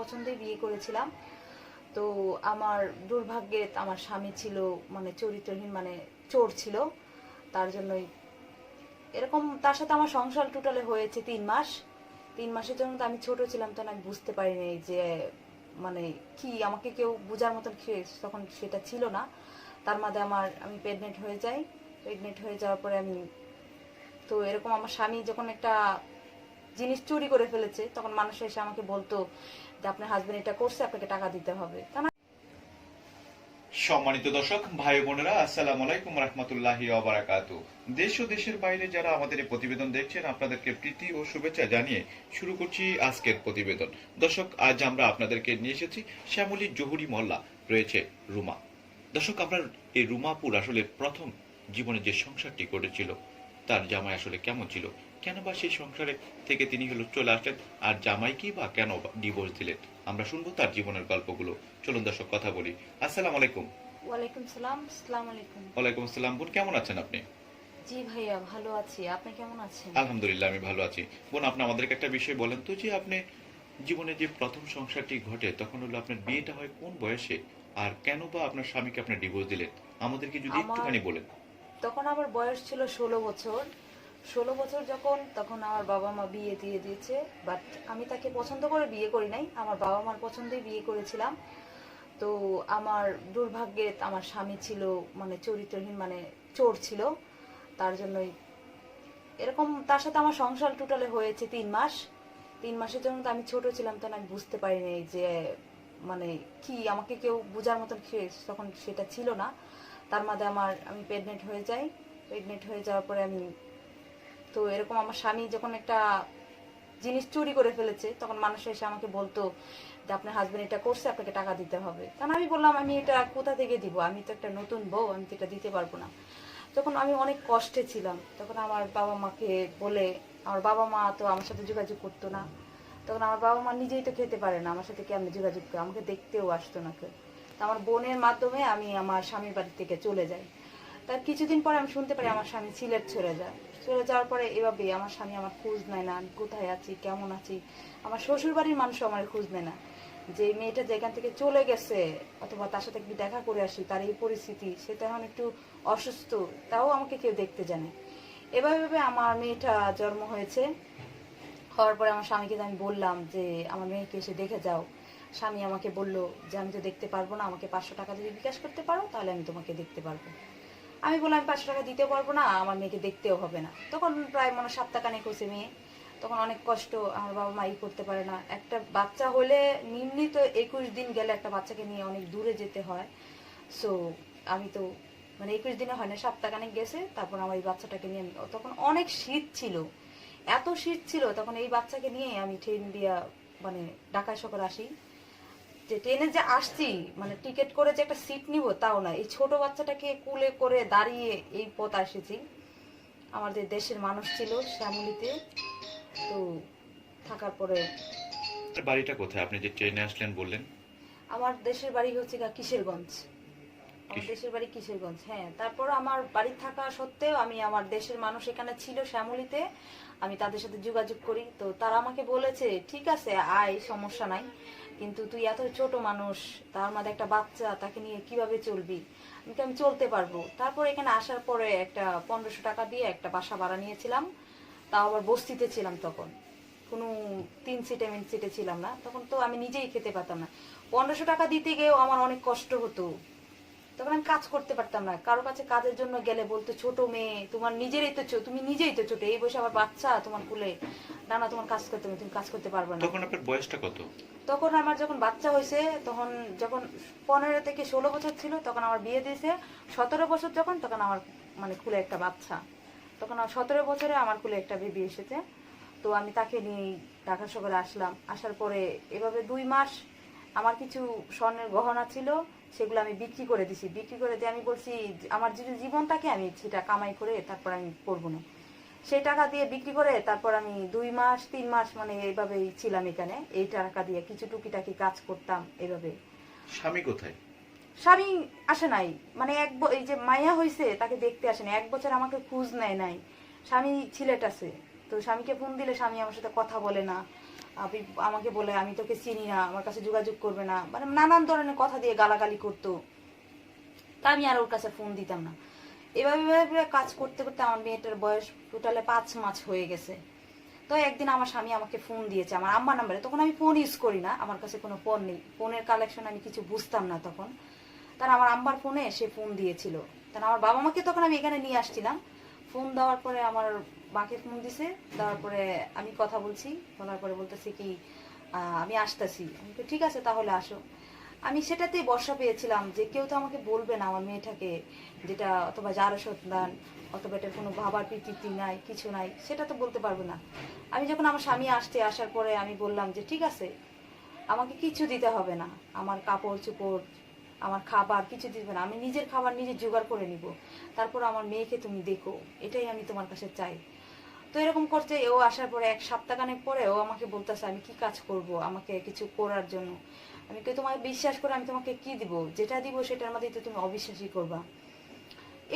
পছন্দেই বিয়ে করেছিলাম। তো আমার দুর্ভাগ্যে আমার স্বামী ছিল মানে চরিত্রহীন মানে চোর ছিল। তার জন্যই এরকম তার সাথে আমার সংসার টোটালে হয়েছে তিন মাস। তিন মাসের জন্য তো আমি ছোট ছিলাম, তখন আমি বুঝতে পারিনি যে মানে কি আমাকে কেউ বোঝার মতন তখন সেটা ছিল না। তার মাঝে আমার, আমি প্রেগনেন্ট হয়ে যাই। প্রেগনেন্ট হয়ে যাওয়ার পরে আমি তো এরকম আমার স্বামী যখন একটা জিনিস চুরি করে ফেলেছে, তখন মানুষ এসে আমাকে বলতো যে আপনার হাজবেন্ড এটা করছে, আপনাকে টাকা দিতে হবে। সম্মানিত দর্শক, ভাই বোনেরা, আসসালামু আলাইকুম রহমতুল্লাহি দেশ ও দেশের বাইরে যারা আমাদের প্রতিবেদন দেখছেন, আপনাদেরকে প্রীতি ও শুভেচ্ছা জানিয়ে শুরু করছি আজকের প্রতিবেদন। দর্শক, আজ আমরা আপনাদেরকে নিয়ে এসেছি শ্যামলী জহুরি মহল্লা রয়েছে রুমা। দর্শক, আপনার এই রুমাপুর আসলে প্রথম জীবনে যে সংসারটি করেছিল তার জামাই আসলে কেমন ছিল? কেন বা সেই সংসারে থেকে তিনি হলো চলে আসলেন? আর জামাইকে বা কেন ডিভোর্স দিলেন? আমরা শুনব তার জীবনের গল্পগুলো। চলুন দর্শক কথা বলি। আসসালামু আলাইকুম। ওয়ালাইকুম সালাম আসসালামু আলাইকুম। ওয়ালাইকুম আসসালাম বোন কেমন আছেন আপনি? জি ভাইয়া ভালো আছি। আপনি কেমন আছেন? আলহামদুলিল্লাহ আমি ভালো আছি। বোন আপনি আমাদেরকে একটা বিষয় বলেন তো যে আপনি জীবনে যে প্রথম সংসারটি ঘটে তখন হলো আপনার বিয়েটা হয় কোন বয়সে? আর কেন বা আপনার স্বামীকে আপনি ডিভোর্স দিলেন? আমাদেরকে যদি একটুখানি বলেন। তখন আমার বয়স ছিল ষোলো বছর। ষোলো বছর যখন, তখন আমার বাবা মা বিয়ে দিয়ে দিয়েছে বাট আমি তাকে পছন্দ করে বিয়ে করি নাই। আমার বাবা মার পছন্দেই বিয়ে করেছিলাম। তো আমার দুর্ভাগ্যে আমার স্বামী ছিল মানে চরিত্রহীন মানে চোর ছিল। তার জন্যই এরকম, তার সাথে আমার সংসার টোটালে হয়েছে তিন মাস। তিন মাসের জন্য তো আমি ছোট ছিলাম, তখন আমি বুঝতে পারিনি যে মানে কি আমাকে কেউ বোঝার মতন তখন সেটা ছিল না। তার মাঝে আমার, আমি প্রেগনেন্ট হয়ে যাই। প্রেগনেন্ট হয়ে যাওয়ার পরে আমি তো এরকম আমার স্বামী যখন একটা জিনিস চুরি করে ফেলেছে, তখন মানুষ এসে আমাকে বলতো যে আপনার হাজবেন্ড এটা করছে, আপনাকে টাকা দিতে হবে। তখন আমি বললাম, আমি এটা কোথা থেকে দিব? আমি তো একটা নতুন বউ, আমি তো এটা দিতে পারব না। তখন আমি অনেক কষ্টে ছিলাম। তখন আমার বাবা মাকে বলে, আমার বাবা মা তো আমার সাথে যোগাযোগ করতো না। তখন আমার বাবা মা নিজেই তো খেতে পারে না, আমার সাথে কেমন যোগাযোগ করে আমাকে দেখতেও আসতো না কেউ। তো আমার বোনের মাধ্যমে আমি আমার স্বামীর বাড়ি থেকে চলে যাই। তার কিছুদিন পরে আমি শুনতে পারি আমার স্বামী সিলেট চলে যায়। চলে যাওয়ার পরে এভাবে আমার স্বামী আমার খোঁজ নেয় না আমি কোথায় আছি, কেমন আছি। আমার শ্বশুর বাড়ির মানুষও আমার খোঁজ নেয় না। যে মেয়েটা যেখান থেকে চলে গেছে অথবা তার সাথে দেখা করে আসি, তার এই পরিস্থিতি সেটা এখন একটু অসুস্থ, তাও আমাকে কেউ দেখতে জানে। এভাবে আমার মেয়েটা জন্ম হয়েছে। হওয়ার পরে আমার স্বামীকে আমি বললাম যে, আমার মেয়েকে এসে দেখে যাও। স্বামী আমাকে বলল যে, আমি তো দেখতে পারব না, আমাকে পাঁচশো টাকা যদি বিকাশ করতে পারো, তাহলে আমি তোমাকে দেখতে পারব। আমি বললাম পাঁচশো টাকা দিতে পারব না, আমার মেয়েকে দেখতেও হবে না। তখন প্রায় মনে সপ্তাহখানেক হয়েছে মেয়ে। তখন অনেক কষ্ট, আমার বাবা মা ই করতে পারে না। একটা বাচ্চা হলে নিম্নিত একুশ দিন গেলে একটা বাচ্চাকে নিয়ে অনেক দূরে যেতে হয়। সো আমি তো মানে একুশ দিনে হয় না সপ্তাহখানেক গেছে, তারপর আমার এই বাচ্চাটাকে নিয়ে তখন অনেক শীত ছিল। এত শীত ছিল, তখন এই বাচ্চাকে নিয়ে আমি ট্রেন দিয়া মানে ঢাকায় সকাল আসি। ট্রেনে যে আসছি মানে টিকিট করে যে একটা সিট নিব তাও না। এই ছোট বাচ্চাটাকে কুলে করে দাঁড়িয়ে এই পথ এসেছি আমাদের দেশের মানুষ ছিল শ্যামলিতে তো থাকার পরে বাড়িটা কোথায়? আপনি যে ট্রেনে আসলেন বললেন। আমার দেশের বাড়ি হচ্ছে কিশোরগঞ্জ। আমার দেশের বাড়ি কিশোরগঞ্জ হ্যাঁ। তারপর আমার বাড়ি থাকা সত্ত্বেও আমি আমার দেশের মানুষ এখানে ছিল শ্যামলিতে। আমি তাদের সাথে যোগাযোগ করি। তো তারা আমাকে বলেছে ঠিক আছে আয় সমস্যা নাই। কিন্তু তুই এত ছোট মানুষ, তার মধ্যে একটা বাচ্চা, তাকে নিয়ে কীভাবে চলবি? আমি আমি চলতে পারব। তারপর এখানে আসার পরে একটা পনেরোশো টাকা দিয়ে একটা বাসা ভাড়া নিয়েছিলাম। তাও আবার বস্তিতে ছিলাম তখন। কোনো তিন সিটে মিন সিটে ছিলাম না। তখন তো আমি নিজেই খেতে পারতাম না। পনেরোশো টাকা দিতে গিয়েও আমার অনেক কষ্ট হতো। তখন আমি কাজ করতে পারতাম না। কারও কাছে কাজের জন্য গেলে বলতো ছোট মেয়ে তোমার নিজেরই তো তুমি নিজেই তো ছোট এই বয়সে আবার বাচ্চা তোমার কুলে না না তোমার কাজ করতে তুমি কাজ করতে পারবে না। তখন আপনার বয়সটা কত? তখন আমার যখন বাচ্চা হয়েছে তখন যখন পনেরো থেকে ষোলো বছর ছিল তখন আমার বিয়ে দিয়েছে। সতেরো বছর যখন তখন আমার মানে কুলে একটা বাচ্চা। তখন আমার সতেরো বছরে আমার কুলে একটা বেবি এসেছে। তো আমি তাকে নিয়ে ঢাকা শহরে আসলাম। আসার পরে এভাবে দুই মাস আমার কিছু স্বর্ণের গহনা ছিল। সেগুলো আমি বিক্রি করে দিছি। বিক্রি করে দিয়ে আমি বলছি আমার যে জীবনটাকে আমি সেটা কামাই করে তারপর আমি করব না। সেই টাকা দিয়ে বিক্রি করে তারপর আমি দুই মাস তিন মাস মানে এইভাবেই ছিলাম এখানে। এই টাকা দিয়ে কিছু টুকিটাকি কাজ করতাম এইভাবে স্বামী কোথায়? স্বামী আসে নাই। মানে এক এই যে মায়া হয়েছে তাকে দেখতে আসে না এক বছর আমাকে খোঁজ নেয় নাই। স্বামী সিলেট আছে। তো স্বামীকে ফোন দিলে স্বামী আমার সাথে কথা বলে না। আপনি আমাকে বলে, আমি তোকে চিনি না, আমার কাছে যোগাযোগ করবে না। মানে নানান ধরনের কথা দিয়ে গালাগালি করতো। তা আমি আর ওর কাছে ফোন দিতাম না। এভাবে এভাবে কাজ করতে করতে আমার মেয়েটার বয়স টোটালে পাঁচ মাস হয়ে গেছে। তো একদিন আমার স্বামী আমাকে ফোন দিয়েছে, আমার আম্মা নাম্বারে তখন আমি ফোন ইউজ করি না, আমার কাছে কোনো ফোন নেই। ফোনের কালেকশন আমি কিছু বুঝতাম না তখন। তার আমার আম্বার ফোনে সে ফোন দিয়েছিল। তার আমার বাবা মাকে তখন আমি এখানে নিয়ে আসছিলাম। ফোন দেওয়ার পরে আমার মাকে ফোন দিছে তারপরে আমি কথা বলছি, বলার পরে বলতেছি কি আমি আসতেছি। আমি ঠিক আছে, তাহলে আসো। আমি সেটাতেই বর্ষা পেয়েছিলাম যে কেউ তো আমাকে বলবে না আমার মেয়েটাকে, যেটা অথবা যার সন্তান, অথবা এটার কোনো ভাবার প্রীতি নাই, কিছু নাই, সেটা তো বলতে পারব না। আমি যখন আমার স্বামী আসতে আসার পরে আমি বললাম যে, ঠিক আছে, আমাকে কিছু দিতে হবে না। আমার কাপড় চোপড়, আমার খাবার কিছু দিবে না। আমি নিজের খাবার নিজে জোগাড় করে নিব। তারপর আমার মেয়েকে তুমি দেখো। এটাই আমি তোমার কাছে চাই। তো এরকম করতে ও আসার পরে এক সপ্তাহখানেক পরে ও আমাকে বলতেছে আমি কি কাজ করব? আমাকে কিছু করার জন্য। আমি কি তোমাকে বিশ্বাস করে আমি তোমাকে কি দিব? যেটা দিব সেটার মধ্যেই তো তুমি অবিশ্বাসই করবা।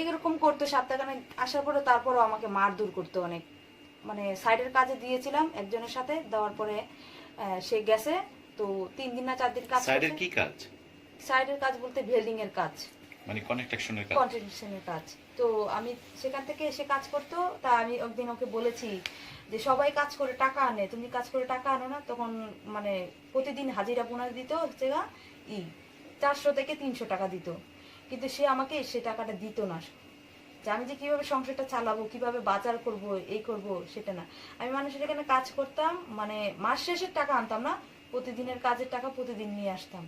এরকম করতো সপ্তাহখানেক। আসার পরে তারপরও আমাকে মারধর করতো অনেক। মানে সাইডের কাজে দিয়েছিলাম একজনের সাথে দেওয়ার পরে সে গেছে। তো তিন দিন না চার দিন কাজ সাইডের কি কাজ? সাইডের কাজ বলতে ভেল্ডিং এর কাজ। মানে কনেকশনের কাজ। কন্ট্রিবিউশনের কাজ। তো আমি সেখান থেকে এসে কাজ করতো, তা আমি একদিন ওকে বলেছি যে, সবাই কাজ করে টাকা আনে, তুমি কাজ করে টাকা আনো না? তখন মানে প্রতিদিন হাজিরা বোনাস দিত হচ্ছে গা, ই চারশো থেকে তিনশো টাকা দিত। কিন্তু সে আমাকে সে টাকাটা দিত না। যে আমি যে কীভাবে সংসারটা চালাবো, কীভাবে বাজার করব, এই করব, সেটা না। আমি মানুষের এখানে কাজ করতাম মানে মাস শেষের টাকা আনতাম না, প্রতিদিনের কাজের টাকা প্রতিদিন নিয়ে আসতাম।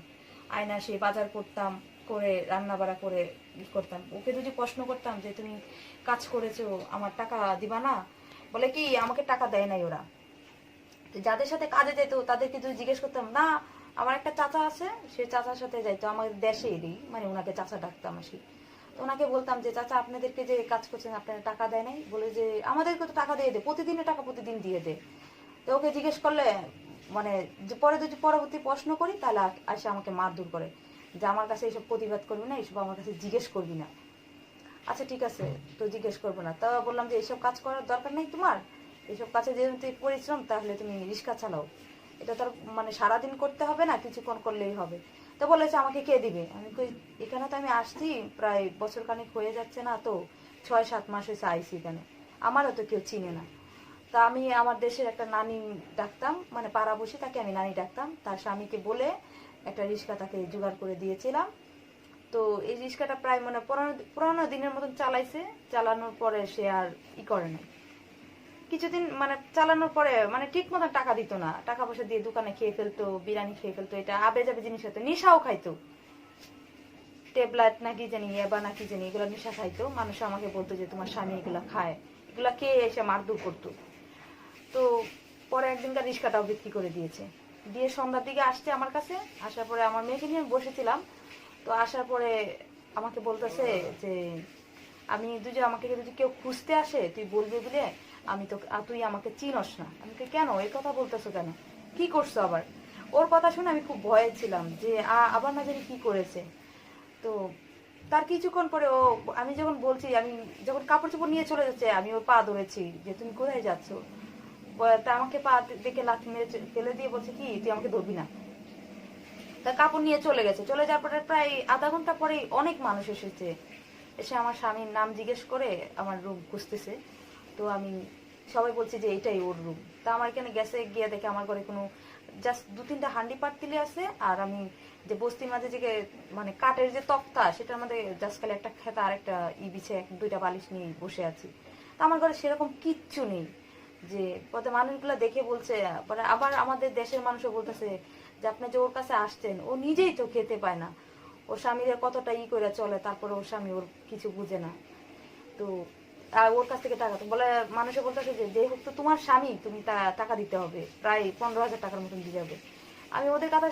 আয়না সে বাজার করতাম করে রান্না বাড়া করে ই করতাম। ওকে যদি প্রশ্ন করতাম যে, তুমি কাজ করেছ, আমার টাকা দিবা না? বলে কি, আমাকে টাকা দেয় নাই ওরা। যাদের সাথে কাজে যেত, তাদেরকে যদি জিজ্ঞেস করতাম, না, আমার একটা চাচা আছে, সে চাচার সাথে যাইতো, আমাদের দেশেরই মানে ওনাকে চাচা ডাকতাম আসি তো ওনাকে বলতাম যে, চাচা, আপনাদেরকে যে কাজ করছেন, আপনারা টাকা দেয় নাই? বলে যে, আমাদেরকে তো টাকা দিয়ে দে প্রতিদিনের টাকা প্রতিদিন দিয়ে দে। তো ওকে জিজ্ঞেস করলে মানে পরে যদি পরবর্তী প্রশ্ন করি, তাহলে আসে আমাকে মারধর করে। যে আমার কাছে এইসব প্রতিবাদ করবি না, এইসব আমার কাছে জিজ্ঞেস করবি না। আচ্ছা ঠিক আছে, তো জিজ্ঞেস করব না। তা বললাম যে, এইসব কাজ করার দরকার নেই তোমার? এইসব কাজে যেহেতু তুই পরিশ্রম তাহলে তুমি রিক্সা চালাও। এটা তার মানে সারাদিন করতে হবে না, কিছুক্ষণ করলেই হবে। তো বলেছে, আমাকে কে দিবে? আমি কই, এখানে তো আমি আসছি, প্রায় বছর খানিক হয়ে যাচ্ছে না তো, ছয় সাত মাস হয়েছে আইসি এখানে। আমারও তো কেউ চিনে না। তা আমি আমার দেশের একটা নানি ডাকতাম মানে পাড়া বসে তাকে আমি নানি ডাকতাম। তার স্বামীকে বলে একটা রিক্সা তাকে জোগাড় করে দিয়েছিলাম। তো এই রিক্সাটা প্রায় মানে পুরানো দিনের মতন চালাইছে। চালানোর পরে সে আর ই করে না কিছুদিন মানে চালানোর পরে মানে ঠিক মতন টাকা দিত না। টাকা পয়সা দিয়ে দোকানে খেয়ে ফেলতো, বিরিয়ানি খেয়ে ফেলতো, এটা আবে যাবে জিনিস হতো নেশাও খাইতো। ট্যাবলেট নাকি জানি, এবা নাকি জানি, এগুলো নেশা খাইতো। মানুষ আমাকে বলতো যে তোমার স্বামী এগুলা খায়। এগুলা খেয়ে এসে মারধর করতো। তো পরে একদিনকার রিক্সাটাও বিক্রি করে দিয়েছে। দিয়ে সন্ধ্যার দিকে আসছে আমার কাছে আসার পরে আমার মেয়েকে নিয়ে বসেছিলাম। তো আসার পরে আমাকে বলতেছে যে আমি দুজন আমাকে যদি কেউ খুঁজতে আসে তুই বলবি বলে আমি তো তুই আমাকে চিনস না। আমি কই, কেন? এই কথা বলতেছো কেন? কি করছ আবার? ওর কথা শুনে আমি খুব ভয়ে ছিলাম যে আবার না জানি কি করেছে। তো তার কিছুক্ষণ পরে ও আমি যখন বলছি আমি যখন কাপড় চোপড় নিয়ে চলে যাচ্ছে আমি ওর পা ধরেছি যে তুমি কোথায় যাচ্ছ? তা আমাকে পা দেখে লাথি মেরে ফেলে দিয়ে বলছে কি, তুই আমাকে ধরবি না। তা কাপড় নিয়ে চলে গেছে। চলে যাওয়ার পরে প্রায় আধা ঘণ্টা পরেই অনেক মানুষ এসেছে। এসে আমার স্বামীর নাম জিজ্ঞেস করে আমার রুম খুঁজতেছে। তো আমি সবাই বলছি যে এটাই ওর রুম। তা আমার এখানে গেছে, গিয়ে দেখে আমার ঘরে কোনো জাস্ট দু তিনটা হান্ডি পাতিলে আছে আর আমি যে বস্তির মাঝে যে মানে কাঠের যে তক্তা, সেটার মধ্যে জাস্ট খালি একটা খেতা আর একটা ই বিছে, এক- দুইটা বালিশ নিয়ে বসে আছি। তা আমার ঘরে সেরকম কিচ্ছু নেই। যে পথে মানুষগুলো দেখে বলছে মানে আবার আমাদের দেশের মানুষও বলতেছে যে আপনি যে ওর কাছে আসছেন, ও নিজেই তো খেতে পায় না। ওর স্বামীর কতটা ই করে চলে, তারপরে ওর স্বামী ওর কিছু বুঝে না। তো, আর ওর কাছ থেকে টাকা, বলে মানুষে বলতেছে যে যে হোক তো তোমার স্বামী, তুমি টাকা দিতে হবে, প্রায় পনেরো হাজার টাকার মতন দিয়ে যাবে। আমি ওদের কথা